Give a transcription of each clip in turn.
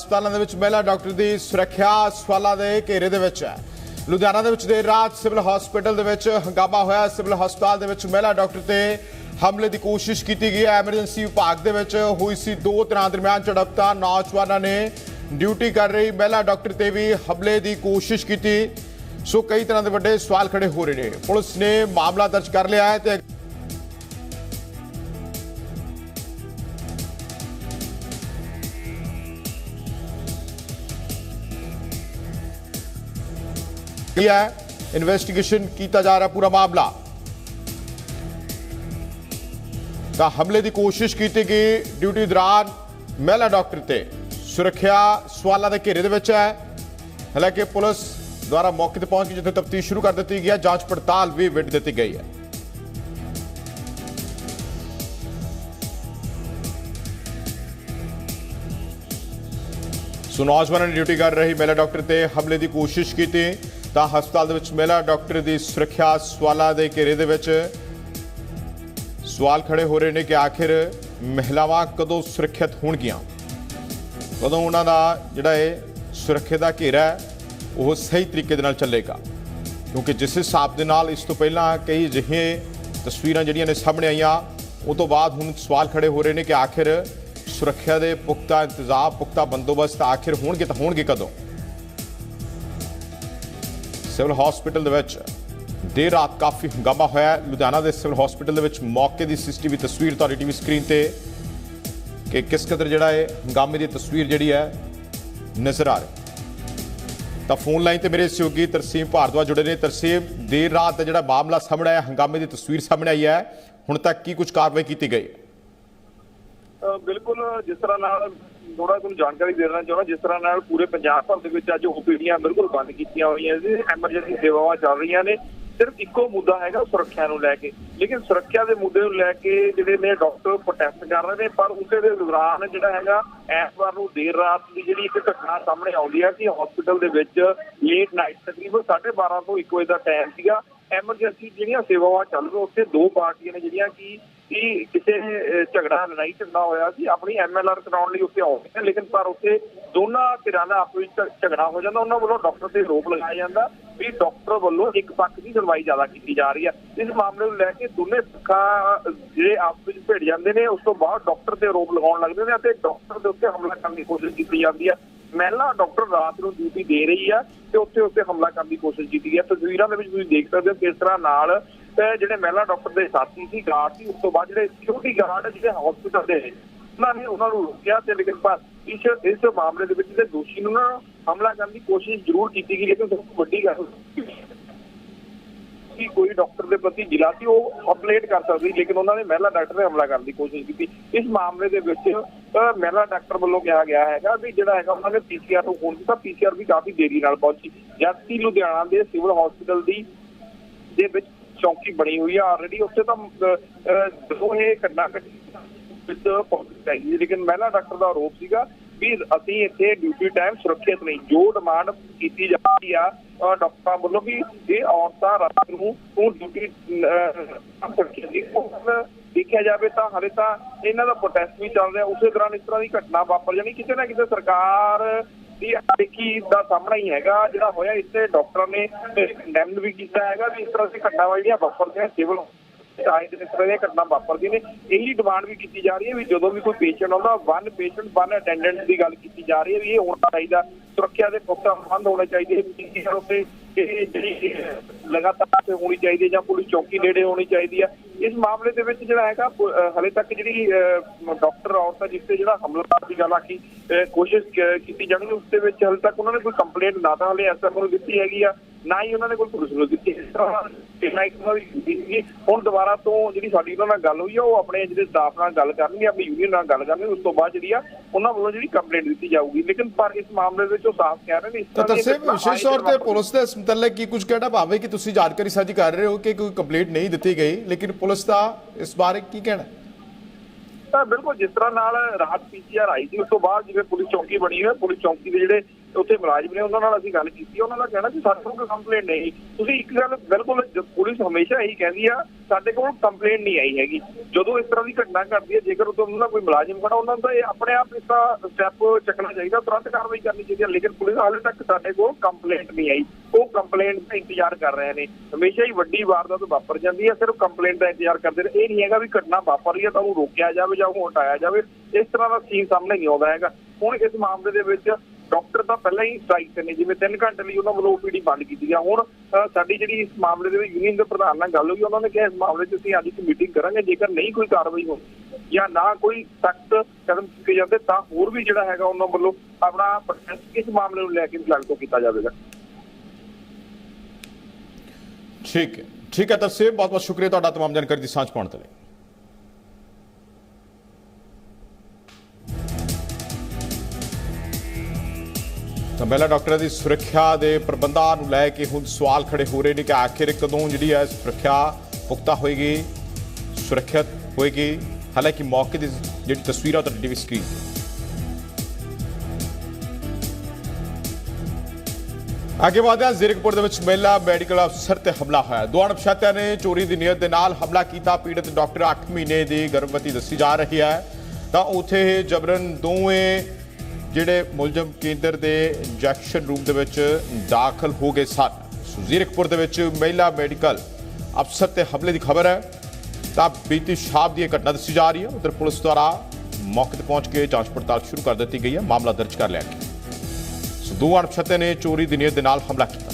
ਹਸਪਤਾਲਾਂ ਦੇ ਵਿੱਚ ਮਹਿਲਾ ਡਾਕਟਰ ਦੀ ਸੁਰੱਖਿਆ ਸਵਾਲਾਂ ਦੇ ਘੇਰੇ ਦੇ ਵਿੱਚ ਹੈ। ਲੁਧਿਆਣਾ ਦੇ ਵਿੱਚ ਦੇਰ ਰਾਤ ਸਿਵਲ ਹਸਪੀਟਲ ਦੇ ਵਿੱਚ ਹੰਗਾਮਾ ਹੋਇਆ। ਸਿਵਲ ਹਸਪਤਾਲ ਦੇ ਵਿੱਚ ਮਹਿਲਾ ਡਾਕਟਰ ਤੇ ਹਮਲੇ ਦੀ ਕੋਸ਼ਿਸ਼ ਕੀਤੀ ਗਈ ਹੈ। ਐਮਰਜੈਂਸੀ ਵਿਭਾਗ ਦੇ ਵਿੱਚ ਹੋਈ ਸੀ ਦੋ ਤਰ੍ਹਾਂ ਦਰਮਿਆਨ ਝੜਪਤਾ ਨੌਜਵਾਨਾਂ ਨੇ ਡਿਊਟੀ ਕਰ ਰਹੀ ਮਹਿਲਾ ਡਾਕਟਰ ਤੇ ਵੀ ਹਮਲੇ ਦੀ ਕੋਸ਼ਿਸ਼ ਕੀਤੀ। ਸੋ ਕਈ ਤਰ੍ਹਾਂ ਦੇ ਵੱਡੇ ਸਵਾਲ ਖੜੇ ਹੋ ਰਹੇ ਨੇ। ਪੁਲਿਸ ਨੇ ਮਾਮਲਾ ਦਰਜ ਕਰ ਲਿਆ ਹੈ ਤੇ ਕੀ ਹੈ ਇਨਵੈਸਟੀਗੇਸ਼ਨ ਕੀਤਾ ਜਾ ਰਿਹਾ ਪੂਰਾ ਮਾਮਲਾ ਤਾਂ ਹਮਲੇ ਦੀ ਕੋਸ਼ਿਸ਼ ਕੀਤੀ ਗਈ ਡਿਊਟੀ ਦੌਰਾਨ ਮਹਿਲਾ ਡਾਕਟਰ ਤੇ ਸੁਰੱਖਿਆ ਸਵਾਲਾਂ ਦੇ ਘੇਰੇ ਦੇ ਵਿੱਚ ਹੈ ਹਾਲਾਂਕਿ ਪੁਲਿਸ ਦੁਆਰਾ ਮੌਕੇ ਤੇ ਪਹੁੰਚ ਕੇ ਜਿੱਥੇ ਤਫਤੀਸ਼ ਸ਼ੁਰੂ ਕਰ ਦਿੱਤੀ ਗਈ ਹੈ ਜਾਂਚ ਪੜਤਾਲ ਵੀ ਵਿੱਢ ਦਿੱਤੀ ਗਈ ਹੈ ਸੋ ਨੌਜਵਾਨਾਂ ਨੇ ਡਿਊਟੀ ਕਰ ਰਹੀ ਮਹਿਲਾ ਡਾਕਟਰ ਤੇ ਹਮਲੇ ਦੀ ਕੋਸ਼ਿਸ਼ ਕੀਤੀ ਤਾਂ ਹਸਪਤਾਲ ਦੇ ਵਿੱਚ ਮਹਿਲਾ ਡਾਕਟਰ ਦੀ ਸੁਰੱਖਿਆ ਸਵਾਲਾਂ ਦੇ ਘੇਰੇ ਦੇ ਵਿੱਚ ਸਵਾਲ ਖੜੇ ਹੋ ਰਹੇ ਨੇ ਕਿ ਆਖਿਰ ਮਹਿਲਾਵਾਂ ਕਦੋਂ ਸੁਰੱਖਿਅਤ ਹੋਣਗੀਆਂ? ਕਦੋਂ ਉਹਨਾਂ ਦਾ ਜਿਹੜਾ ਇਹ ਸੁਰੱਖਿਆ ਦਾ ਘੇਰਾ ਉਹ ਸਹੀ ਤਰੀਕੇ ਦੇ ਨਾਲ ਚੱਲੇਗਾ? ਕਿਉਂਕਿ ਜਿਸ ਹਿਸਾਬ ਦੇ ਨਾਲ ਇਸ ਤੋਂ ਪਹਿਲਾਂ ਕਈ ਅਜਿਹੇ ਤਸਵੀਰਾਂ ਜਿਹੜੀਆਂ ਨੇ ਸਾਹਮਣੇ ਆਈਆਂ, ਉਹ ਤੋਂ ਬਾਅਦ ਹੁਣ ਸਵਾਲ ਖੜੇ ਹੋ ਰਹੇ ਨੇ ਕਿ ਆਖਿਰ ਸੁਰੱਖਿਆ ਦੇ ਪੁਖਤਾ ਇੰਤਜ਼ਾਮ, ਪੁਖਤਾ ਬੰਦੋਬਸਤ ਆਖਿਰ ਹੋਣਗੇ ਤਾਂ ਹੋਣਗੇ ਕਦੋਂ? ਸਿਵਲ ਹਸਪੀਟਲ ਦੇ ਵਿੱਚ ਦੇਰ ਰਾਤ ਕਾਫੀ ਹੰਗਾਮਾ ਹੋਇਆ ਲੁਧਿਆਣਾ ਦੇ ਸਿਵਲ ਹਸਪੀਟਲ ਦੇ ਵਿੱਚ ਮੌਕੇ ਦੀ ਸੀਸੀਟੀਵੀ ਤਸਵੀਰ ਤੁਹਾਡੀ ਟੀਵੀ ਸਕਰੀਨ ਤੇ ਕਿ ਕਿਸ ਕਦਰ ਜਿਹੜਾ ਹੈ ਹੰਗਾਮੇ ਦੀ ਤਸਵੀਰ ਜਿਹੜੀ ਹੈ, ਨਜ਼ਰ ਆ ਰਹੀ ਤਾਂ ਫੋਨ ਲਾਈਨ ਤੇ ਮੇਰੇ ਸਹਿਯੋਗੀ ਤਰਸੀਮ ਭਾਰਦਵਾਜ ਜੁੜੇ ਨੇ। ਤਰਸੀਮ, ਦੇਰ ਰਾਤ ਦਾ ਜਿਹੜਾ ਮਾਮਲਾ ਸਾਹਮਣੇ ਆਇਆ, ਹੰਗਾਮੇ ਦੀ ਤਸਵੀਰ ਸਾਹਮਣੇ ਆਈ ਹੈ। ਹੁਣ ਤੱਕ ਕੀ ਕੁਝ ਕਾਰਵਾਈ ਕੀਤੀ ਗਈ ਹੈ? ਬਿਲਕੁਲ ਜਿਸ ਤਰ੍ਹਾਂ ਨਾਲ ਥੋੜਾ ਤੁਹਾਨੂੰ ਜਾਣਕਾਰੀ ਦੇਣਾ ਚਾਹੁੰਦਾ, ਜਿਸ ਤਰ੍ਹਾਂ ਨਾਲ ਪੂਰੇ ਪੰਜਾਬ ਭਰ ਦੇ ਵਿੱਚ ਅੱਜ ਓਪੀਡੀਆਂ ਬਿਲਕੁਲ ਬੰਦ ਕੀਤੀਆਂ ਹੋਈਆਂ ਸੀ ਐਮਰਜੈਂਸੀ ਸੇਵਾਵਾਂ ਚੱਲ ਰਹੀਆਂ ਨੇ, ਸਿਰਫ ਇੱਕੋ ਮੁੱਦਾ ਹੈਗਾ ਸੁਰੱਖਿਆ ਨੂੰ ਲੈ ਕੇ। ਲੇਕਿਨ ਸੁਰੱਖਿਆ ਦੇ ਮੁੱਦੇ ਨੂੰ ਲੈ ਕੇ ਜਿਹੜੇ ਨੇ ਡਾਕਟਰ ਪ੍ਰੋਟੈਸਟ ਕਰ ਰਹੇ ਨੇ, ਪਰ ਉਸੇ ਦੇ ਦੌਰਾਨ ਜਿਹੜਾ ਹੈਗਾ, ਐਤਵਾਰ ਨੂੰ ਦੇਰ ਰਾਤ ਦੀ ਜਿਹੜੀ ਇੱਕ ਘਟਨਾ ਸਾਹਮਣੇ ਆਉਂਦੀ ਹੈ ਕਿ ਹਸਪੀਟਲ ਦੇ ਵਿੱਚ ਲੇਟ ਨਾਈਟ ਤਕਰੀਬਨ 12:30 ਤੋਂ 1 ਵਜੇ ਦਾ ਟਾਈਮ ਸੀਗਾ। ਐਮਰਜੈਂਸੀ ਜਿਹੜੀਆਂ ਸੇਵਾਵਾਂ ਚੱਲ ਰਹੀਆਂ, ਉੱਥੇ ਦੋ ਪਾਰਟੀਆਂ ਨੇ ਜਿਹੜੀਆਂ ਕਿ ਕਿ ਕਿਸੇ ਝਗੜਾ ਲੜਾਈ ਝਗੜਾ ਹੋਇਆ ਸੀ, ਆਪਣੀ ਐਮਐਲਆਰ ਕਰਾਉਣ ਲਈ ਉੱਥੇ ਆਉਂਦੇ ਨੇ ਲੇਕਿਨ ਪਰ ਉੱਥੇ ਦੋਨਾਂ ਧਿਰਾਂ ਦਾ ਆਪਸ ਵਿੱਚ ਝਗੜਾ ਹੋ ਜਾਂਦਾ, ਉਹਨਾਂ ਵੱਲੋਂ ਡਾਕਟਰ ਤੇ ਰੋਪ ਲਗਾਇਆ ਜਾਂਦਾ ਵੀ ਡਾਕਟਰ ਵੱਲੋਂ ਇੱਕ ਪੱਖ ਦੀ ਸੁਣਵਾਈ ਜ਼ਿਆਦਾ ਕੀਤੀ ਜਾ ਰਹੀ ਹੈ ਇਸ ਮਾਮਲੇ ਨੂੰ ਲੈ ਕੇ ਦੋਨੇ ਪੱਖਾਂ, ਜਿਹੜੇ ਆਪਸ ਵਿੱਚ ਭਿੜ ਜਾਂਦੇ ਨੇ, ਉਸ ਤੋਂ ਬਾਅਦ ਡਾਕਟਰ ਤੇ ਰੋਪ ਲਗਾਉਣ ਲੱਗਦੇ ਨੇ ਅਤੇ ਡਾਕਟਰ ਦੇ ਉੱਤੇ ਹਮਲਾ ਕਰਨ ਦੀ ਕੋਸ਼ਿਸ਼ ਕੀਤੀ ਜਾਂਦੀ ਹੈ ਮਹਿਲਾ ਡਾਕਟਰ ਰਾਤ ਨੂੰ ਡਿਊਟੀ ਦੇ ਰਹੀ ਆ ਤੇ ਉੱਥੇ ਉੱਤੇ ਹਮਲਾ ਕਰਨ ਦੀ ਕੋਸ਼ਿਸ਼ ਕੀਤੀ ਗਈ ਤਸਵੀਰਾਂ ਦੇ ਵਿੱਚ ਤੁਸੀਂ ਦੇਖ ਸਕਦੇ ਹੋ ਕਿਸ ਤਰ੍ਹਾਂ ਨਾਲ ਜਿਹੜੇ ਮਹਿਲਾ ਡਾਕਟਰ ਦੇ ਸਾਥੀ ਸੀ ਗਾਰਡ ਸੀ, ਉਸ ਤੋਂ ਬਾਅਦ ਜਿਹੜੇ ਸਿਕਿਉਰਿਟੀ ਗਾਰਡ ਜਿਹੜੇ ਹਸਪੀਟਲ ਦੇ ਉਹਨਾਂ ਨੇ ਉਹਨਾਂ ਨੂੰ ਰੋਕਿਆ ਤੇ ਲੇਕਿਨ ਪਰ ਇਸ ਇਸ ਮਾਮਲੇ ਦੇ ਵਿੱਚ ਜਿਹੜੇ ਦੋਸ਼ੀ ਨੂੰ ਨਾ ਹਮਲਾ ਕਰਨ ਦੀ ਕੋਸ਼ਿਸ਼ ਜ਼ਰੂਰ ਕੀਤੀ ਗਈ, ਲੇਕਿਨ ਸਭ ਤੋਂ ਵੱਡੀ ਗੱਲ ਕਿ ਕੋਈ ਡਾਕਟਰ ਦੇ ਪ੍ਰਤੀ ਜ਼ਿਲ੍ਹਾ ਸੀ, ਉਹ ਅਪਲੇਟ ਕਰ ਸਕਦੀ, ਲੇਕਿਨ ਉਹਨਾਂ ਨੇ ਮਹਿਲਾ ਡਾਕਟਰ ਨੇ ਹਮਲਾ ਕਰਨ ਦੀ ਕੋਸ਼ਿਸ਼ ਕੀਤੀ। ਇਸ ਮਾਮਲੇ ਦੇ ਵਿੱਚ ਮਹਿਲਾ ਡਾਕਟਰ ਵੱਲੋਂ ਕਿਹਾ ਗਿਆ ਹੈਗਾ ਵੀ ਜਿਹੜਾ ਹੈਗਾ ਉਹਨਾਂ ਨੇ ਪੀਸੀਆਰ ਨੂੰ ਫੋਨ ਕੀਤਾ ਪੀਸੀਆਰ ਵੀ ਕਾਫੀ ਦੇਰੀ ਨਾਲ ਪਹੁੰਚੀ। ਜਦਕਿ ਲੁਧਿਆਣਾ ਦੇ ਸਿਵਲ ਹਸਪੀਟਲ ਦੀ, ਦੇ ਵਿੱਚ ਚੌਕੀ ਬਣੀ ਹੋਈ ਆ ਆਲਰੇਡੀ ਉੱਥੇ ਤਾਂ ਅਹ, ਇਹ ਘਟਨਾ ਵਿੱਚ ਪਹੁੰਚ ਲੇਕਿਨ ਮਹਿਲਾ ਡਾਕਟਰ ਦਾ ਆਰੋਪ ਸੀਗਾ ਵੀ ਅਸੀਂ ਇੱਥੇ ਡਿਊਟੀ ਟਾਈਮ ਸੁਰੱਖਿਅਤ ਨਹੀਂ ਜੋ ਡਿਮਾਂਡ ਕੀਤੀ ਜਾਂਦੀ ਆ ਡਾਕਟਰਾਂ ਵੱਲੋਂ ਵੀ ਇਹ ਔਰਤਾਂ ਰਾਤ ਨੂੰ ਉਹ ਡਿਊਟੀ ਸੁਰੱਖਿਅਤ ਨਹੀਂ। ਦੇਖਿਆ ਜਾਵੇ ਤਾਂ ਹਲੇ ਤਾਂ ਇਹਨਾਂ ਦਾ ਪ੍ਰੋਟੈਸਟ ਵੀ ਚੱਲ ਰਿਹਾ। ਉਸੇ ਦੌਰਾਨ ਇਸ ਤਰ੍ਹਾਂ ਦੀ ਘਟਨਾ ਵਾਪਰ ਜਾਣੀ। ਕਿਤੇ ਨਾ ਕਿਤੇ ਸਰਕਾਰ ਦੀ ਦੇਖੀ ਦਾ ਸਾਹਮਣਾ ਹੀ ਹੈਗਾ, ਜਿਹੜਾ ਹੋਇਆ ਇੱਥੇ ਡਾਕਟਰਾਂ ਨੇ ਕੰਡੈਮ ਵੀ ਕੀਤਾ ਹੈਗਾ ਵੀ ਇਸ ਤਰ੍ਹਾਂ ਦੀ ਘਟਨਾਵਾਂ ਜਿਹੜੀਆਂ ਵਾਪਰਦੀਆਂ ਸਿਵਲ ਆਏ ਦਿਨ ਇਸ ਤਰ੍ਹਾਂ ਦੀਆਂ ਘਟਨਾ ਵਾਪਰਦੀ ਨੇ, ਇਹੀ ਡਿਮਾਂਡ ਵੀ ਕੀਤੀ ਜਾ ਰਹੀ ਹੈ ਵੀ ਜਦੋਂ ਵੀ ਕੋਈ ਪੇਸ਼ੈਂਟ ਆਉਂਦਾ ਵਨ ਪੇਸ਼ੈਂਟ ਵਨ ਅਟੈਂਡੈਂਟ ਦੀ ਗੱਲ ਕੀਤੀ ਜਾ ਰਹੀ ਹੈ ਵੀ ਇਹ ਹੋਣਾ ਚਾਹੀਦਾ, ਸੁਰੱਖਿਆ ਦੇ ਪੁਖਤਾ ਪ੍ਰਬੰਧ ਹੋਣੇ ਚਾਹੀਦੇ ਪੀਸੀਆਰ ਉੱਤੇ ਜਿਹੜੀ ਲਗਾਤਾਰ ਹੋਣੀ ਚਾਹੀਦੀ ਹੈ ਜਾਂ ਪੁਲਿਸ ਚੌਕੀ ਨੇੜੇ ਹੋਣੀ ਚਾਹੀਦੀ ਹੈ ਇਸ ਮਾਮਲੇ ਦੇ ਵਿੱਚ ਜਿਹੜਾ ਹੈਗਾ ਪ- ਹਲੇ ਤੱਕ ਜਿਹੜੀ ਅਹ, ਡਾਕਟਰ ਔਰਤ ਹੈ ਜਿਸ ਤੇ ਜਿਹੜਾ ਹਮਲਾ ਦੀ ਗੱਲ ਆਖੀ ਅਹ, ਕੋਸ਼ਿਸ਼ ਕੀਤੀ ਜਾਣੀ ਉਸ ਦੇ ਵਿੱਚ ਹਲੇ ਤੱਕ ਉਹਨਾਂ ਨੇ ਕੋਈ ਕੰਪਲੇਂਟ ਨਾ ਤਾਂ ਹਲੇ ਐਸਐਮਓ ਨੂੰ ਦਿੱਤੀ ਹੈਗੀ ਆ। ਨਾ ਹੀ ਉਹਨਾਂ ਨੇ ਕੋਈ ਪੁਲਿਸ ਨੂੰ ਦਿੱਤੀ। ਇਸ ਤਰ੍ਹਾਂ ਕਿੰਨਾ ਇੱਕ ਵਾਰੀ ਦਿੱਤੀ ਹੁਣ ਦੁਬਾਰਾ ਤੋਂ ਜਿਹੜੀ ਸਾਡੀ ਉਹਨਾਂ ਨਾਲ ਗੱਲ ਹੋਈ ਆ ਉਹ ਆਪਣੇ ਜਿਹੜੇ ਸਟਾਫ ਨਾਲ ਗੱਲ ਕਰਨਗੇ ਆਪਣੀ ਯੂਨੀਅਨ ਨਾਲ ਗੱਲ ਕਰਨਗੇ ਉਸ ਤੋਂ ਬਾਅਦ ਜਿਹੜੀ ਆ ਉਹਨਾਂ ਵੱਲੋਂ ਜਿਹੜੀ ਕੰਪਲੇਂਟ ਦਿੱਤੀ ਜਾਊਗੀ। ਲੇਕਿਨ ਪਰ ਇਸ ਮਾਮਲੇ ਵਿੱਚ ਉਹ ਸਾਫ਼ ਕਹਿ ਰਹੇ ਨੇ ਇਸ ਤਰ੍ਹਾਂ ਤਰਸੇ ਵਿਸ਼ੇਸ਼ ਤੌਰ ਤੇ। ਪੁਲਿਸ ਦੇ ਮੁਤਲਕ ਕੀ ਕੁਝ ਕਹਿਣਾ ਭਾਵੇਂ ਕਿ ਤੁਸੀਂ ਜਾਣਕਾਰੀ ਸਾਂਝੀ ਕਰ ਰਹੇ ਹੋ ਕਿ ਕੋਈ ਕੰਪਲੇਂਟ ਨਹੀਂ ਦਿੱਤੀ ਗਈ ਲੇਕਿਨ ਪੁਲਿਸ ਦਾ ਇਸ ਬਾਰੇ ਕੀ ਕਹਿਣਾ? ਤਾਂ ਬਿਲਕੁਲ ਜਿਸ ਤਰ੍ਹਾਂ ਨਾਲ ਰਾਤ ਪੀਸੀਆਰ ਆਈ ਸੀ ਉਸ ਤੋਂ ਬਾਅਦ ਜਿਵੇਂ ਪੁਲਿਸ ਚੌਕੀ ਬਣੀ ਹੋਈ ਹੈ ਪੁਲਿਸ ਚੌਕੀ ਦੇ ਜਿਹੜੇ ਉੱਥੇ ਮੁਲਾਜ਼ਮ ਨੇ ਉਹਨਾਂ ਨਾਲ ਅਸੀਂ ਗੱਲ ਕੀਤੀ, ਉਹਨਾਂ ਦਾ ਕਹਿਣਾ ਕਿ ਸਾਡੇ ਕੋਲ ਕੋਈ ਕੰਪਲੇਂਟ ਨਹੀਂ। ਤੁਸੀਂ ਇੱਕ ਗੱਲ ਬਿਲਕੁਲ ਪੁਲਿਸ ਹਮੇਸ਼ਾ ਇਹੀ ਕਹਿੰਦੀ ਆ, ਸਾਡੇ ਕੋਲ ਕੰਪਲੇਂਟ ਨਹੀਂ ਆਈ ਹੈਗੀ। ਜਦੋਂ ਇਸ ਤਰ੍ਹਾਂ ਦੀ ਘਟਨਾ ਘਟਦੀ ਹੈ, ਜੇਕਰ ਉਦੋਂ ਉਹਨਾਂ ਦਾ ਕੋਈ ਮੁਲਾਜ਼ਮ ਖੜਾ, ਉਹਨਾਂ ਦਾ ਇਹ ਆਪਣੇ ਆਪ ਇਸ ਦਾ ਸਟੈਪ ਚੱਕਣਾ ਚਾਹੀਦਾ, ਤੁਰੰਤ ਕਾਰਵਾਈ ਕਰਨੀ ਚਾਹੀਦੀ ਹੈ। ਲੇਕਿਨ ਪੁਲਿਸ ਹਾਲੇ ਤੱਕ ਸਾਡੇ ਕੋਲ ਕੰਪਲੇਂਟ ਨਹੀਂ ਆਈ। ਉਹ ਕੰਪਲੇਂਟ ਦਾ ਇੰਤਜ਼ਾਰ ਕਰ ਰਹੇ ਨੇ। ਹਮੇਸ਼ਾ ਹੀ ਵੱਡੀ ਵਾਰਦਾਤ ਵਾਪਰ ਜਾਂਦੀ ਹੈ, ਸਿਰਫ ਕੰਪਲੇਂਟ ਦਾ ਇੰਤਜ਼ਾਰ ਕਰਦੇ ਨੇ। ਇਹ ਨਹੀਂ ਹੈਗਾ ਵੀ ਘਟਨਾ ਵਾਪਰ ਰਹੀ ਹੈ ਤਾਂ ਉਹਨੂੰ ਰੋਕਿਆ ਜਾਵੇ ਜਾਂ ਉਹਨੂੰ ਹਟਾਇਆ ਜਾਵੇ। ਇਸ ਤਰ੍ਹਾਂ ਦਾ ਸੀਨ ਸਾਹਮਣੇ ਨਹੀਂ ਆਉਂਦਾ ਹੈਗਾ। ਹੁਣ ਇਸ ਮਾਮਲੇ ਦੇ ਵਿੱਚ ਡਾਕਟਰ ਤਾਂ ਪਹਿਲਾਂ ਹੀ ਸਟ੍ਰਾਈਕ ਤੇ ਨੇ ਜਿਵੇਂ 3 ਘੰਟੇ ਲਈ ਉਹਨਾਂ ਵੱਲੋਂ ਓਪੀਡੀ ਬੰਦ ਕੀਤੀ ਗਿਆ ਹੁਣ ਅ, ਸਾਡੀ ਜਿਹੜੀ ਇਸ ਮਾਮਲੇ ਦੇ ਵਿੱਚ ਯੂਨੀਅਨ ਦੇ ਪ੍ਰਧਾਨ ਨਾਲ ਗੱਲ ਹੋਈ ਉਹਨਾਂ ਨੇ ਕਿਹਾ ਇਸ ਮਾਮਲੇ 'ਚ ਅਸੀਂ ਅੱਜ ਇੱਕ ਮੀਟਿੰਗ ਕਰਾਂਗੇ ਜੇਕਰ ਨਹੀਂ ਕੋਈ ਕਾਰਵਾਈ ਹੁੰਦੀ ਜਾਂ ਨਾ ਕੋਈ ਸਖਤ ਕਦਮ ਚੁੱਕੇ ਜਾਂਦੇ ਤਾਂ ਹੋਰ ਵੀ ਜਿਹੜਾ ਹੈਗਾ ਉਹਨਾਂ ਵੱਲੋਂ ਆਪਣਾ ਪ੍ਰੋਟੈਸਟ ਇਸ ਮਾਮਲੇ ਨੂੰ ਲੈ ਕੇ ਵੀ ਲਾਗੂ ਕੀਤਾ ਜਾਵੇਗਾ ਠੀਕ ਹੈ ਠੀਕ ਹੈ ਤਰਸੇਮ ਬਹੁਤ ਬਹੁਤ ਸ਼ੁਕਰੀਆ ਤੁਹਾਡਾ तमाम ਜਾਣਕਾਰੀ ਦੀ ਸਾਂਝ ਪਾਉਣ ਦੇ ਤਾਂ ਮਹਿਲਾ ਡਾਕਟਰਾਂ ਦੀ ਸੁਰੱਖਿਆ ਦੇ ਪ੍ਰਬੰਧਾਂ ਨੂੰ ਲੈ ਕੇ ਹੁਣ ਸਵਾਲ ਖੜੇ ਹੋ ਰਹੇ ਨੇ ਕਿ ਆਖਿਰ ਕਦੋਂ ਜਿਹੜੀ ਹੈ ਸੁਰੱਖਿਆ ਪੁਖਤਾ ਹੋਏਗੀ, ਸੁਰੱਖਿਅਤ ਹੋਏਗੀ? ਹਾਲਾਂਕਿ ਮੌਕੇ ਦੀ ਜਿਹੜੀ ਤਸਵੀਰਾਂ ਤੁਹਾਡੀ ਟੀਵੀ ਸਕਰੀਨ ਅੱਗੇ ਵਧਦੇ ਹਾਂ ਜ਼ੀਰਕਪੁਰ ਦੇ ਵਿੱਚ ਮਹਿਲਾ ਮੈਡੀਕਲ ਅਫਸਰ ਤੇ ਹਮਲਾ ਹੋਇਆ। ਦੋ ਅਣਪਛਾਤਿਆਂ ਨੇ ਚੋਰੀ ਦੀ ਨੀਅਤ ਦੇ ਨਾਲ ਹਮਲਾ ਕੀਤਾ। ਪੀੜਤ ਡਾਕਟਰ 8 ਮਹੀਨੇ ਦੀ ਗਰਭਵਤੀ ਦੱਸੀ ਜਾ ਰਹੀ ਹੈ। ਤਾਂ ਉੱਥੇ ਇਹ ਜਬਰਨ ਦੋਵੇਂ ਜਿਹੜੇ ਮੁਲਜ਼ਮ ਕੇਂਦਰ ਦੇ ਇੰਜੈਕਸ਼ਨ ਰੂਮ ਦੇ ਵਿੱਚ ਦਾਖਲ ਹੋ ਗਏ ਸਨ। ਸੋ ਜ਼ੀਰਕਪੁਰ ਦੇ ਵਿੱਚ ਮਹਿਲਾ ਮੈਡੀਕਲ ਅਫਸਰ ਤੇ ਹਮਲੇ ਦੀ ਖਬਰ ਹੈ। ਤਾਂ ਬੀਤੀ ਸ਼ਾਮ ਦੀ ਇਹ ਘਟਨਾ ਦੱਸੀ ਜਾ ਰਹੀ ਹੈ। ਉਧਰ ਪੁਲਿਸ ਦੁਆਰਾ ਮੌਕੇ ਤੇ ਪਹੁੰਚ ਕੇ ਜਾਂਚ ਪੜਤਾਲ ਸ਼ੁਰੂ ਕਰ ਦਿੱਤੀ ਗਈ ਹੈ। ਮਾਮਲਾ ਦਰਜ ਕਰ ਲਿਆ ਗਿਆ ਸੋ ਦੋ ਅਣਪਛਾਤੇ ਨੇ ਚੋਰੀ ਦੀ ਨੀਅਤ ਦੇ ਨਾਲ ਹਮਲਾ ਕੀਤਾ।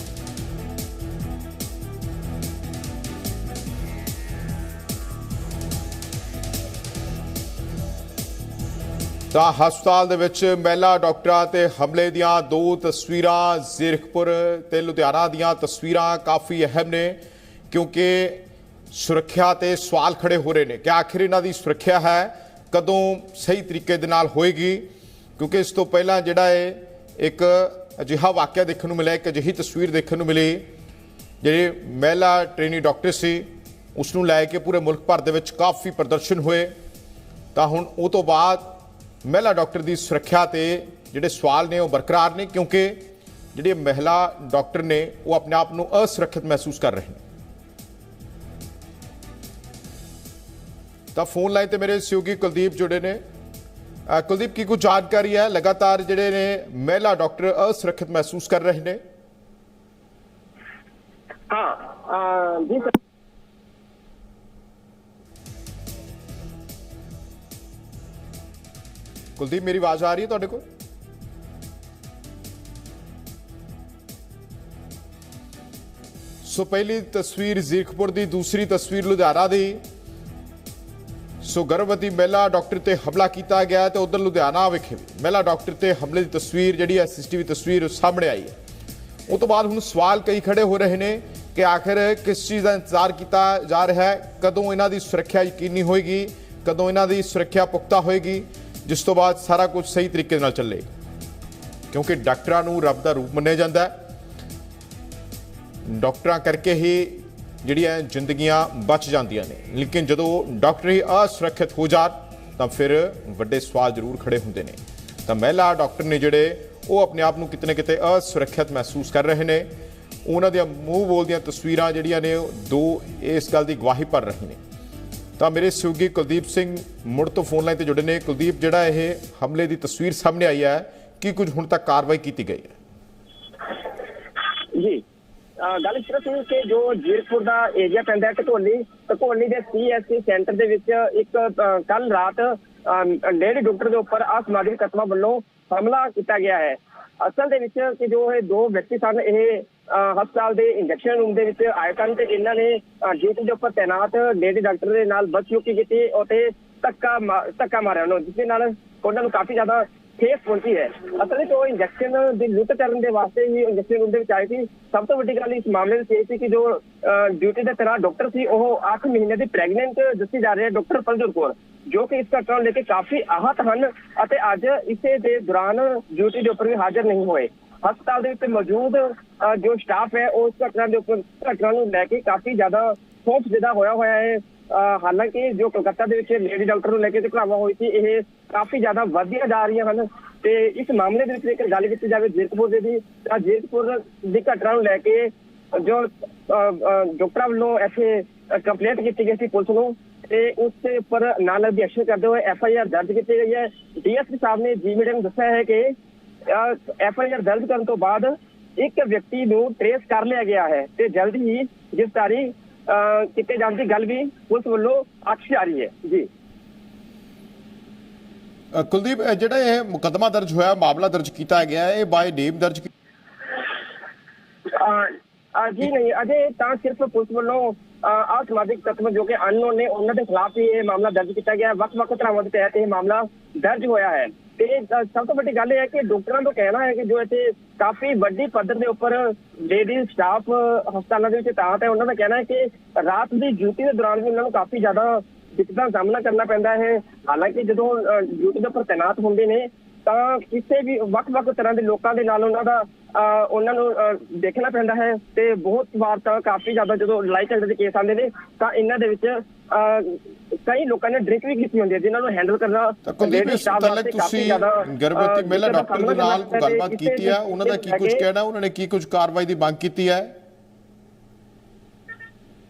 ਤਾਂ ਹਸਪਤਾਲ ਦੇ ਵਿੱਚ ਮਹਿਲਾ ਡਾਕਟਰਾਂ ਤੇ ਹਮਲੇ ਦੀਆਂ ਦੋ ਤਸਵੀਰਾਂ ਜ਼ੀਰਕਪੁਰ ਤੇ ਲੁਧਿਆਣਾ ਦੀਆਂ ਤਸਵੀਰਾਂ ਕਾਫੀ ਅਹਿਮ ਨੇ, ਕਿਉਂਕਿ ਸੁਰੱਖਿਆ ਤੇ ਸਵਾਲ ਖੜੇ ਹੋ ਰਹੇ ਨੇ ਕਿ ਆਖਿਰ ਇਹਨਾਂ ਦੀ ਸੁਰੱਖਿਆ ਹੈ, ਕਦੋਂ ਸਹੀ ਤਰੀਕੇ ਦੇ ਨਾਲ ਹੋਏਗੀ, ਕਿਉਂਕਿ ਇਸ ਤੋਂ ਪਹਿਲਾਂ ਜਿਹੜਾ ਹੈ ਇੱਕ ਅਜਿਹਾ ਵਾਕਿਆ ਦੇਖਣ ਨੂੰ ਮਿਲਿਆ, ਇੱਕ ਅਜਿਹੀ ਤਸਵੀਰ ਦੇਖਣ ਨੂੰ ਮਿਲੀ, ਜਿਹੜੇ ਮਹਿਲਾ ਟ੍ਰੇਨੀ ਡਾਕਟਰ ਸੀ ਉਸ ਨੂੰ ਲੈ ਕੇ ਪੂਰੇ ਮੁਲਕ ਭਰ ਦੇ ਵਿੱਚ ਕਾਫੀ ਪ੍ਰਦਰਸ਼ਨ ਹੋਏ, ਤਾਂ ਹੁਣ ਉਹ ਤੋਂ ਬਾਅਦ ਮਹਿਲਾ ਡਾਕਟਰ ਦੀ ਸੁਰੱਖਿਆ ਤੇ ਜਿਹੜੇ ਸਵਾਲ ਨੇ ਉਹ ਬਰਕਰਾਰ ਨੇ ਕਿਉਂਕਿ ਜਿਹੜੇ ਮਹਿਲਾ ਡਾਕਟਰ ਨੇ ਉਹ ਆਪਣੇ ਆਪ ਨੂੰ ਅਸੁਰੱਖਿਅਤ ਮਹਿਸੂਸ ਕਰ ਰਹੇ ਨੇ। ਤਾਂ ਫੋਨ ਲਾਈਨ ਤੇ ਮੇਰੇ ਸਹਿਯੋਗੀ ਕੁਲਦੀਪ ਜੁੜੇ ਨੇ। ਕੁਲਦੀਪ ਕੀ ਕੁਝ ਜਾਣਕਾਰੀ ਹੈ? ਲਗਾਤਾਰ ਜਿਹੜੇ ਨੇ ਮਹਿਲਾ ਡਾਕਟਰ ਅਸੁਰੱਖਿਅਤ ਮਹਿਸੂਸ ਕਰ ਰਹੇ ਨੇ। हाँ आ, ਕੁਲਦੀਪ, ਮੇਰੀ ਆਵਾਜ਼ ਆ ਰਹੀ ਹੈ ਤੁਹਾਡੇ ਕੋਲ? ਸੋ ਪਹਿਲੀ ਤਸਵੀਰ ਜ਼ੀਰਕਪੁਰ ਦੀ, ਦੂਸਰੀ ਤਸਵੀਰ ਲੁਧਿਆਣਾ ਦੀ। ਸੋ ਗਰਭਵਤੀ ਮਹਿਲਾ ਡਾਕਟਰ ਤੇ ਹਮਲਾ ਕੀਤਾ ਗਿਆ ਤੇ ਉਧਰ ਲੁਧਿਆਣਾ ਵਿਖੇ ਮਹਿਲਾ ਡਾਕਟਰ ਤੇ ਹਮਲੇ ਦੀ ਤਸਵੀਰ ਜਿਹੜੀ ਹੈ, ਸੀਸੀਟੀਵੀ ਤਸਵੀਰ ਸਾਹਮਣੇ ਆਈ ਹੈ। ਉਹ ਤੋਂ ਬਾਅਦ ਹੁਣ ਸਵਾਲ ਕਈ ਖੜੇ ਹੋ ਰਹੇ ਨੇ ਕਿ ਆਖਿਰ ਕਿਸ ਚੀਜ਼ ਦਾ ਇੰਤਜ਼ਾਰ ਕੀਤਾ ਜਾ ਰਿਹਾ ਹੈ, ਕਦੋਂ ਇਹਨਾਂ ਦੀ ਸੁਰੱਖਿਆ ਯਕੀਨੀ ਹੋਏਗੀ, ਕਦੋਂ ਇਹਨਾਂ ਦੀ ਸੁਰੱਖਿਆ ਪੁਖਤਾ ਹੋਏਗੀ ਜਿਸ ਤੋਂ ਬਾਅਦ ਸਾਰਾ ਕੁਝ ਸਹੀ ਤਰੀਕੇ ਨਾਲ ਚੱਲੇ। ਕਿਉਂਕਿ ਡਾਕਟਰਾਂ ਨੂੰ ਰੱਬ ਦਾ ਰੂਪ ਮੰਨਿਆ ਜਾਂਦਾ ਹੈ। ਡਾਕਟਰਾਂ ਕਰਕੇ ਹੀ ਜਿਹੜੀਆਂ ਜ਼ਿੰਦਗੀਆਂ ਬਚ ਜਾਂਦੀਆਂ ਨੇ। ਲੇਕਿਨ ਜਦੋਂ ਡਾਕਟਰ ਹੀ ਅਸੁਰੱਖਿਅਤ ਹੋ ਜਾ ਤਾਂ ਫਿਰ ਵੱਡੇ ਸਵਾਲ ਜ਼ਰੂਰ ਖੜੇ ਹੁੰਦੇ ਨੇ। ਤਾਂ ਮਹਿਲਾ ਡਾਕਟਰ ਨੇ ਜਿਹੜੇ, ਉਹ ਆਪਣੇ ਆਪ ਨੂੰ ਕਿਤੇ ਨਾ ਕਿਤੇ ਅਸੁਰੱਖਿਅਤ ਮਹਿਸੂਸ ਕਰ ਰਹੇ ਨੇ। ਉਹਨਾਂ ਦੀਆਂ ਮੂੰਹ ਬੋਲਦੀਆਂ ਤਸਵੀਰਾਂ ਜਿਹੜੀਆਂ ਨੇ, ਉਹ ਦੋ ਇਸ ਗੱਲ ਦੀ ਗਵਾਹੀ ਭਰ ਰਹੀ ਨੇ। ਤਾਂ ਮੇਰੇ ਸਹਿਯੋਗੀ ਕੁਲਦੀਪ ਸਿੰਘ ਮੁੜ ਤੋਂ ਫੋਨ ਲਾਈਨ ਤੇ ਜੁੜੇ ਨੇ। ਕੁਲਦੀਪ, ਜਿਹੜਾ ਇਹ ਹਮਲੇ ਦੀ ਤਸਵੀਰ ਸਾਹਮਣੇ ਆਈ ਹੈ, ਕੀ ਕੁਝ ਹੁਣ ਤੱਕ ਕਾਰਵਾਈ ਕੀਤੀ ਗਈ ਹੈ? ਜੀ ਗੱਲ ਇਸ ਤਰ੍ਹਾਂ ਕਿ ਜੋ ਜੀਰਪੁਰ ਦਾ ਏਰੀਆ ਪੈਂਦਾ ਹੈ ਘਟੋਲੀ ਘਟੋਲੀ ਦੇ ਸੀਐਸਸੀ ਸੈਂਟਰ ਦੇ ਵਿੱਚ ਇੱਕ ਕੱਲ ਰਾਤ ਲੇਡੀ ਡਾਕਟਰ ਦੇ ਉੱਪਰ ਅਸਮਾਜਿਕ ਤੱਤਾਂ ਵੱਲੋਂ ਹਮਲਾ ਕੀਤਾ ਗਿਆ ਹੈ। ਅਸਲ ਦੇ ਵਿੱਚ ਕਿ ਜੋ ਇਹ ਦੋ ਵਿਅਕਤੀ ਸਨ, ਇਹ ਹਸਪਤਾਲ ਦੇ ਇੰਜੈਕਸ਼ਨ ਰੂਮ ਦੇ ਵਿੱਚ ਆਏ ਸਨ ਤੇ ਇਹਨਾਂ ਨੇ ਡਿਊਟੀ ਦੇ ਉੱਪਰ ਤਾਇਨਾਤ ਲੇਡੀ ਡਾਕਟਰ ਦੇ ਨਾਲ ਬਦਸਲੂਕੀ ਕੀਤੀ ਅਤੇ ਧੱਕਾ ਧੱਕਾ ਮਾਰਿਆ ਉਹਨਾਂ ਜਿਸ ਦੇ ਨਾਲ ਉਹਨਾਂ ਨੂੰ ਕਾਫੀ ਜ਼ਿਆਦਾ ਠੇਸ ਪਹੁੰਚੀ ਹੈ। ਅਸਲ ਵਿੱਚ ਉਹ ਇੰਜੈਕਸ਼ਨ ਦੀ ਲੁੱਟ ਕਰਨ ਦੇ ਵਾਸਤੇ ਹੀ ਇੰਜੈਕਸ਼ਨ ਰੂਮ ਦੇ ਵਿੱਚ ਆਏ ਸੀ। ਸਭ ਤੋਂ ਵੱਡੀ ਗੱਲ ਇਸ ਮਾਮਲੇ ਵਿੱਚ ਇਹ ਸੀ ਕਿ ਜੋ ਡਿਊਟੀ ਦੇ ਤਹਿਤ ਡਾਕਟਰ ਸੀ, ਉਹ 8 ਮਹੀਨੇ ਦੀ ਪ੍ਰੈਗਨੈਂਟ ਦੱਸੀ ਜਾ ਰਹੀ ਹੈ ਡਾਕਟਰ ਪਲਜੋਰ ਕੌਰ, ਜੋ ਕਿ ਇਸ ਘਟਨਾ ਨੂੰ ਲੈ ਕੇ ਕਾਫੀ ਆਹਤ ਹਨ ਅਤੇ ਅੱਜ ਇਸੇ ਦੇ ਦੌਰਾਨ ਡਿਊਟੀ ਦੇ ਉੱਪਰ ਵੀ ਹਾਜ਼ਰ ਨਹੀਂ ਹੋਏ। ਹਸਪਤਾਲ ਦੇ ਵਿੱਚ ਮੌਜੂਦ ਜੋ ਸਟਾਫ ਹੈ ਉਹ ਉਸ ਘਟਨਾ ਦੇ ਉੱਪਰ ਘਟਨਾ ਨੂੰ ਲੈ ਕੇ ਕਾਫੀ ਜ਼ਿਆਦਾ ਸੋਚ ਜ਼ਿਆਦਾ ਹੋਇਆ ਹੋਇਆ ਹੈ। ਅ, ਹਾਲਾਂਕਿ ਜੋ ਕਲਕੱਤਾ ਦੇ ਵਿੱਚ ਲੇਡੀ ਡਾਕਟਰ ਨੂੰ ਲੈ ਕੇ ਘਟਨਾਵਾਂ ਹੋਈ ਸੀ ਇਹ ਕਾਫੀ ਜ਼ਿਆਦਾ ਵਧਦੀਆਂ ਜਾ ਰਹੀਆਂ ਹਨ। ਤੇ ਇਸ ਮਾਮਲੇ ਦੇ ਵਿੱਚ ਜੇਕਰ ਗੱਲ ਕੀਤੀ ਜਾਵੇ ਜੇਤਪੁਰ ਦੇ ਦੀ ਤਾਂ ਜੇਤਪੁਰ ਦੀ ਘਟਨਾ ਨੂੰ ਲੈ ਕੇ ਜੋ ਡਾਕਟਰਾਂ ਵੱਲੋਂ ਇੱਥੇ ਕੰਪਲੇਂਟ ਕੀਤੀ ਗਈ ਸੀ ਪੁਲਿਸ ਨੂੰ ਤੇ ਉਸ ਦੇ ਉੱਪਰ ਨਾਲ ਦੀ ਐਕਸ਼ਨ ਕਰਦੇ ਹੋਏ ਐਫ ਆਈ ਆਰ ਦਰਜ ਕੀਤੀ ਗਈ ਹੈ। ਡੀਐਸਪੀ ਸਾਹਿਬ ਨੇ ਜੀ ਮੀਡੀਆ ਨੂੰ ਦੱਸਿਆ ਹੈ ਕਿ ਐਫ ਆਈ ਆਰ ਦਰਜ ਕਰਨ ਤੋਂ ਬਾਅਦ ਇੱਕ ਵਿਅਕਤੀ ਨੂੰ ਟ੍ਰੇਸ ਕਰ ਲਿਆ ਗਿਆ ਹੈ ਤੇ ਜਲਦ ਹੀ ਗ੍ਰਿਫਤਾਰੀ ਕੀਤੇ ਜਾਣ ਦੀ ਗੱਲ ਵੀ ਪੁਲਿਸ ਵੱਲੋਂ ਆਖੀ ਜਾ ਰਹੀ ਹੈ। ਜੀ। ਕੁਲਦੀਪ ਜਿਹੜਾ ਇਹ ਮੁਕੱਦਮਾ ਦਰਜ ਹੋਇਆ ਮਾਮਲਾ ਦਰਜ ਕੀਤਾ ਗਿਆ ਇਹ ਬਾਈ ਨੇਮ ਦਰਜ ਜੀ ਨਹੀਂ ਅਜੇ ਤਾਂ ਸਿਰਫ ਪੁਲਿਸ ਵੱਲੋਂ ਆਹ ਸਮਾਜਿਕ ਤੱਤਵ ਜੋ ਕਿ ਅਨਨੋਨ ਨੇ ਉਹਨਾਂ ਦੇ ਖਿਲਾਫ ਹੀ ਇਹ ਮਾਮਲਾ ਦਰਜ ਕੀਤਾ ਗਿਆ। ਵੱਖ-ਵੱਖ ਧਾਰਾਵਾਂ ਦੇ ਤਹਿਤ ਇਹ ਮਾਮਲਾ ਦਰਜ ਹੋਇਆ ਹੈ। ਤੇ ਸਭ ਤੋਂ ਵੱਡੀ ਗੱਲ ਇਹ ਹੈ ਕਿ ਡਾਕਟਰਾਂ ਦਾ ਕਹਿਣਾ ਹੈ ਕਿ ਜੋ ਇੱਥੇ ਕਾਫੀ ਵੱਡੀ ਪੱਧਰ ਦੇ ਉੱਪਰ ਲੇਡੀ ਸਟਾਫ ਹਸਪਤਾਲਾਂ ਦੇ ਵਿੱਚ ਤਾਤ ਹੈ ਉਹਨਾਂ ਦਾ ਕਹਿਣਾ ਹੈ ਕਿ ਰਾਤ ਦੀ ਡਿਊਟੀ ਦੇ ਦੌਰਾਨ ਵੀ ਉਹਨਾਂ ਨੂੰ ਕਾਫੀ ਜ਼ਿਆਦਾ ਦਿੱਕਤਾਂ ਦਾ ਸਾਹਮਣਾ ਕਰਨਾ ਪੈਂਦਾ ਹੈ। ਹਾਲਾਂਕਿ ਜਦੋਂ ਡਿਊਟੀ ਦੇ ਉੱਪਰ ਤੈਨਾਤ ਹੁੰਦੇ ਨੇ ਤਾਂ ਕਿਸੇ ਵੀ ਵੱਖ-ਵੱਖ ਤਰ੍ਹਾਂ ਦੇ ਲੋਕਾਂ ਦੇ ਨਾਲ ਉਹਨਾਂ ਦਾ ਅਹ, ਉਹਨਾਂ ਨੂੰ ਦੇਖਣਾ ਪੈਂਦਾ ਹੈ ਤੇ ਬਹੁਤ ਵਾਰ ਤਾਂ ਕਾਫੀ ਜ਼ਿਆਦਾ ਜਦੋਂ ਲੜਾਈ ਝਗੜੇ ਦੇ ਕੇਸ ਆਉਂਦੇ ਨੇ ਤਾਂ ਇਹਨਾਂ ਦੇ ਵਿੱਚ ਕਈ ਲੋਕਾਂ ਨੇ ਡਰਿੰਕ ਵੀ ਕੀਤੀ ਹੁੰਦੀ ਹੈ ਜਿਨ੍ਹਾਂ ਨੂੰ ਹੈਂਡਲ ਕਰਨਾ ਕੁਲਦੀਪ ਤਲਕ ਵਾਸਤੇ ਤੁਸੀਂ ਗਰਭਵਤੀ ਮਹਿਲਾ ਡਾਕਟਰ ਦੇ ਨਾਲ। ਗੱਲਬਾਤ ਕੀਤੀ ਹੈ ਉਹਨਾਂ ਦਾ ਕੀ ਕੁਝ ਕਹਿਣਾ ਉਹਨਾਂ ਨੇ ਕੀ ਕੁਝ ਕਾਰਵਾਈ ਦੀ ਮੰਗ ਕੀਤੀ ਹੈ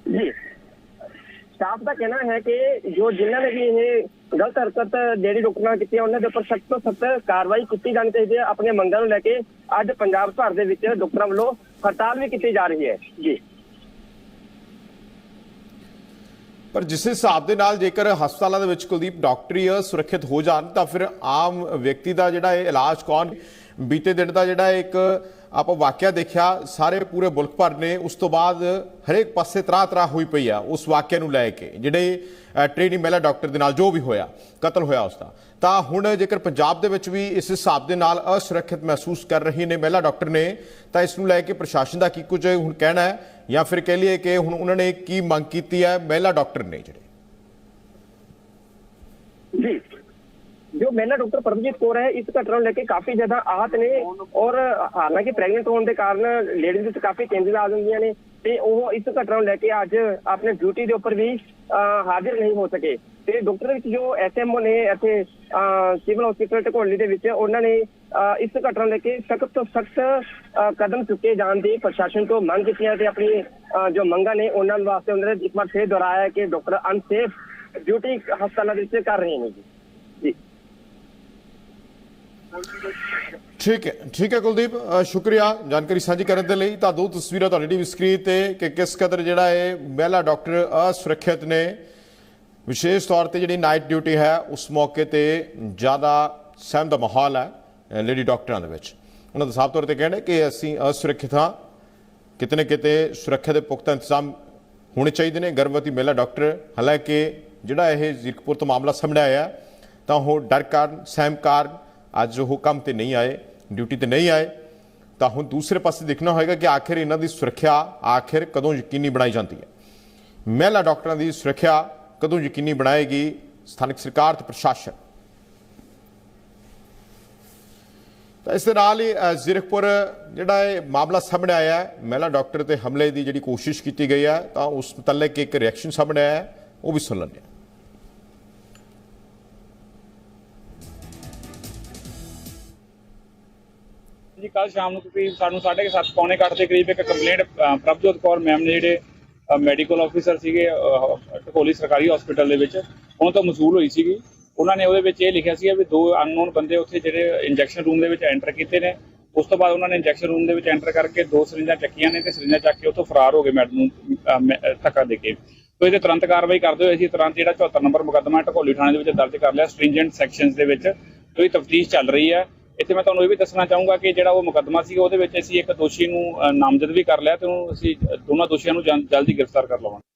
ਜੀ ਸਟਾਫ ਦਾ ਕਹਿਣਾ ਹੈ ਕਿ ਜੋ ਜਿਨ੍ਹਾਂ ਨੇ ਵੀ ਇਹ ਗਲਤ ਹਰਕਤ ਜਿਹੜੀ ਨਾਲ ਕੀਤੀ ਉਹਨਾਂ ਦੇ ਉੱਪਰ ਸਖਤ ਤੋਂ ਸਖਤ ਕਾਰਵਾਈ ਕੀਤੀ ਜਾਣੀ ਚਾਹੀਦੀ ਹੈ ਆਪਣੀਆਂ ਮੰਗਾਂ ਨੂੰ ਲੈ ਕੇ ਅੱਜ ਪੰਜਾਬ ਭਰ ਦੇ ਵਿੱਚ ਡਾਕਟਰਾਂ ਵੱਲੋਂ ਹੜਤਾਲ ਵੀ ਕੀਤੀ ਜਾ ਰਹੀ ਹੈ ਜੀ ਪਰ ਜਿਸ ਹਿਸਾਬ ਦੇ ਨਾਲ ਜੇਕਰ ਹਸਪਤਾਲਾਂ ਦੇ ਵਿੱਚ ਕੁਲਦੀਪ ਡਾਕਟਰੀ ਸੁਰੱਖਿਅਤ ਹੋ ਜਾਣ, ਤਾਂ ਫਿਰ ਆਮ ਵਿਅਕਤੀ ਦਾ ਜਿਹੜਾ ਇਹ ਇਲਾਜ ਕੌਣ? ਬੀਤੇ ਦਿਨ ਦਾ ਜਿਹੜਾ ਇੱਕ ਆਪਾਂ ਵਾਕਿਆ ਦੇਖਿਆ, ਸਾਰੇ ਪੂਰੇ ਮੁਲਕ ਭਰ ਨੇ ਉਸ ਤੋਂ ਬਾਅਦ ਹਰੇਕ ਪਾਸੇ ਤਰਾ ਤਰਾ ਹੋਈ ਪਈ ਆ ਉਸ ਵਾਕਿਆ ਨੂੰ ਲੈ ਕੇ, ਜਿਹੜੇ ਟ੍ਰੇਨਿੰਗ ਮਹਿਲਾ ਡਾਕਟਰ ਦੇ ਨਾਲ ਜੋ ਵੀ ਹੋਇਆ, ਕਤਲ ਹੋਇਆ ਉਸ ਦਾ ਤਾਂ ਹੁਣ ਜੇਕਰ ਪੰਜਾਬ ਦੇ ਵਿੱਚ ਵੀ ਇਸ ਹਿਸਾਬ ਦੇ ਨਾਲ ਅਸੁਰੱਖਿਅਤ ਮਹਿਸੂਸ ਕਰ ਰਹੀ ਨੇ ਮਹਿਲਾ ਡਾਕਟਰ ਨੇ, ਤਾਂ ਇਸ ਨੂੰ ਲੈ ਕੇ ਪ੍ਰਸ਼ਾਸਨ ਦਾ ਕੀ ਕੁਝ ਹੁਣ ਕਹਿਣਾ ਹੈ? ਜਾਂ ਫਿਰ ਕਹਿ ਲਈਏ ਕਿ ਹੁਣ ਉਹਨਾਂ ਨੇ ਕੀ ਮੰਗ ਕੀਤੀ ਹੈ ਮਹਿਲਾ ਡਾਕਟਰ ਨੇ ਜਿਹੜੇ। ਜੀ ਜੋ ਮਹਿਲਾ ਡਾਕਟਰ ਪਰਮਜੀਤ ਕੌਰ ਹੈ ਇਸ ਘਟਨਾ ਨੂੰ ਲੈ ਕੇ ਕਾਫੀ ਜ਼ਿਆਦਾ ਆਹਤ ਨੇ ਔਰ ਹਾਲਾਂਕਿ ਪ੍ਰੈਗਨੈਂਟ ਹੋਣ ਦੇ ਕਾਰਨ ਲੇਡੀਜ਼ ਵਿੱਚ ਕਾਫੀ ਚੇਂਜਸ ਆ ਜਾਂਦੀਆਂ ਨੇ ਤੇ ਉਹ ਇਸ ਘਟਨਾ ਨੂੰ ਲੈ ਕੇ ਅੱਜ ਆਪਣੇ ਡਿਊਟੀ ਦੇ ਉੱਪਰ ਵੀ ਅਹ, ਹਾਜ਼ਰ ਨਹੀਂ ਹੋ ਸਕੇ। ਤੇ ਡਾਕਟਰ ਦੇ ਵਿੱਚ ਜੋ ਐਸਐਮਓ ਨੇ ਇੱਥੇ ਸਿਵਲ ਹਸਪੀਟਲ ਢਕੋਲੀ ਦੇ ਵਿੱਚ, ਉਹਨਾਂ ਨੇ ਇਸ ਘਟਨਾ ਨੂੰ ਕੇ ਸਖਤ ਤੋਂ ਸਖਤ ਕਦਮ ਚੁੱਕੇ ਜਾਣ ਦੀ ਪ੍ਰਸ਼ਾਸਨ ਤੋਂ ਮੰਗ ਕੀਤੀ ਹੈ ਤੇ ਆਪਣੀ ਜੋ ਮੰਗਾਂ ਨੇ ਉਹਨਾਂ ਵਾਸਤੇ ਉਹਨਾਂ ਨੇ ਇੱਕ ਵਾਰ ਫੇਰ ਦੁਹਰਾਇਆ ਕਿ ਡਾਕਟਰ ਅਨਸੇਫ ਡਿਊਟੀ ਹਸਪਤਾਲਾਂ ਦੇ ਵਿੱਚ ਕਰ ਰਹੇ ਨੇ ਜੀ। ਜੀ। ਠੀਕ ਹੈ ਠੀਕ ਹੈ ਕੁਲਦੀਪ ਸ਼ੁਕਰੀਆ ਜਾਣਕਾਰੀ ਸਾਂਝੀ ਕਰਨ ਦੇ ਲਈ। ਤਾਂ ਦੋ ਤਸਵੀਰਾਂ ਤੁਹਾਡੀ ਟੀਵੀ ਸਕਰੀਨ ਤੇ ਕਿ ਕਿਸ ਕਦਰ ਜਿਹੜਾ ਇਹ ਮਹਿਲਾ ਡਾਕਟਰ ਅਸੁਰੱਖਿਅਤ ਨੇ। ਵਿਸ਼ੇਸ਼ ਤੌਰ ਤੇ ਜਿਹੜੀ ਨਾਈਟ ਡਿਊਟੀ ਹੈ, ਉਸ ਮੌਕੇ ਤੇ ਜ਼ਿਆਦਾ ਸਹਿਮ ਦਾ ਮਾਹੌਲ ਹੈ ਲੇਡੀ ਡਾਕਟਰਾਂ ਦੇ ਵਿੱਚ। ਉਹਨਾਂ ਦਾ ਸਾਫ਼ ਤੌਰ ਤੇ ਕਹਿਣਾ ਕਿ ਅਸੀਂ ਅਸੁਰੱਖਿਅਤ ਹਾਂ। ਕਿਤੇ ਨਾ ਕਿਤੇ ਸੁਰੱਖਿਆ ਦੇ ਪੁਖਤਾ ਇੰਤਜ਼ਾਮ ਹੋਣੇ ਚਾਹੀਦੇ ਨੇ। ਗਰਭਵਤੀ ਮਹਿਲਾ ਡਾਕਟਰ ਹਾਲਾਂਕਿ ਜਿਹੜਾ ਇਹ ਜ਼ੀਰਕਪੁਰ ਤੋਂ ਮਾਮਲਾ ਸਾਹਮਣੇ ਆਇਆ ਤਾਂ ਉਹ ਡਰ ਕਾਰਨ, ਸਹਿਮ ਕਾਰਨ ਅੱਜ ਉਹ ਕੰਮ ਤੇ ਨਹੀਂ ਆਏ ਡਿਊਟੀ ਤੇ ਨਹੀਂ ਆਏ। ਤਾਂ ਹੁਣ ਦੂਸਰੇ ਪਾਸੇ ਦੇਖਣਾ ਹੋਏਗਾ ਕਿ ਆਖਿਰ ਇਹਨਾਂ ਦੀ ਸੁਰੱਖਿਆ, ਆਖਿਰ ਕਦੋਂ ਯਕੀਨੀ ਬਣਾਈ ਜਾਂਦੀ ਹੈ। ਮਹਿਲਾ ਡਾਕਟਰਾਂ ਦੀ ਸੁਰੱਖਿਆ ਕਦੋਂ ਯਕੀਨੀ ਬਣਾਏਗੀ ਸਥਾਨਕ ਸਰਕਾਰ ਤੇ ਪ੍ਰਸ਼ਾਸਨ? ਤਾਂ ਇਸ ਦੇ ਨਾਲ ਹੀ ਅ, ਜਿਹੜਾ ਇਹ ਮਾਮਲਾ ਸਾਹਮਣੇ ਆਇਆ ਹੈ ਮਹਿਲਾ ਡਾਕਟਰ ਤੇ ਹਮਲੇ ਦੀ ਜਿਹੜੀ ਕੋਸ਼ਿਸ਼ ਕੀਤੀ ਗਈ ਹੈ ਤਾਂ ਉਸ ਮੁਤਲਕ ਇੱਕ ਰਿਐਕਸ਼ਨ ਸਾਹਮਣੇ ਆਇਆ ਉਹ ਵੀ ਸੁਣ ਲੈਂਦੇ ਹਾਂ। ਜੀ ਕੱਲ ਸ਼ਾਮ ਨੂੰ ਤੁਸੀਂ ਸਾਨੂੰ 7:30 ਪੌਣੇ ਕੁ ਅੱਠ ਦੇ ਕਰੀਬ ਇੱਕ ਕੰਪਲੇਂਟ ਪ੍ਰਭਜੋਤ ਕੌਰ ਮੈਮ ਨੇ ਜਿਹੜੇ ਮੈਡੀਕਲ ਆਫੀਸਰ ਸੀਗੇ ਟਕੋਲੀ ਸਰਕਾਰੀ ਹਸਪੀਟਲ ਦੇ ਵਿੱਚ। ਉਹਨਾਂ ਤੋਂ ਮਸੂਲ ਹੋਈ ਸੀਗੀ। ਉਹਨਾਂ ਨੇ ਉਹਦੇ ਵਿੱਚ ਇਹ ਲਿਖਿਆ ਸੀਗਾ ਵੀ ਦੋ ਅਨਨੋਨ ਬੰਦੇ ਉੱਥੇ ਜਿਹੜੇ ਇੰਜੈਕਸ਼ਨ ਰੂਮ ਦੇ ਵਿੱਚ ਐਂਟਰ ਕੀਤੇ ਨੇ। ਉਸ ਤੋਂ ਬਾਅਦ ਉਹਨਾਂ ਨੇ ਇੰਜੈਕਸ਼ਨ ਰੂਮ ਦੇ ਵਿੱਚ ਐਂਟਰ ਕਰਕੇ ਦੋ ਸਰਿੰਜਾਂ ਚੱਕੀਆਂ ਨੇ ਤੇ ਸਰਿੰਜਾਂ ਚੱਕ ਕੇ ਉੱਥੋਂ ਫਰਾਰ ਹੋ ਗਏ ਮੈਡਮ ਨੂੰ ਮੈਂ- ਅਹ, ਧੱਕਾ ਦੇ ਕੇ। ਤੋ ਇਹਦੇ ਤੁਰੰਤ ਕਾਰਵਾਈ ਕਰਦੇ ਹੋਏ ਅਸੀਂ ਤੁਰੰਤ ਜਿਹੜਾ 74 ਨੰਬਰ ਮੁਕੱਦਮਾ ਢਕੋਲੀ ਥਾਣੇ ਦੇ ਵਿੱਚ ਦਰਜ ਕਰ ਲਿਆ। ਸਟ੍ਰਿੰਜੈਂਟ ਸੈਕਸ਼ਨਸ ਦੇ ਵਿੱਚ। ਤੋ ਤਫਤੀਸ਼ ਚੱਲ ਰਹੀ ਹੈ। ਇੱਥੇ ਮੈਂ ਤੁਹਾਨੂੰ ਇਹ ਵੀ ਦੱਸਣਾ ਚਾਹੂੰਗਾ ਕਿ ਜਿਹੜਾ ਉਹ ਮੁਕੱਦਮਾ ਸੀਗਾ ਉਹਦੇ ਵਿੱਚ ਅਸੀਂ ਇੱਕ ਦੋਸ਼ੀ ਨੂੰ ਨਾਮਜ਼ਦ ਵੀ ਕਰ ਲਿਆ ਤੇ ਉਹਨੂੰ ਅਸੀਂ ਦੋਨਾਂ ਦੋਸ਼ੀਆਂ ਨੂੰ ਜਲਦੀ ਗ੍ਰਿਫਤਾਰ ਕਰ ਲਵਾਂਗੇ।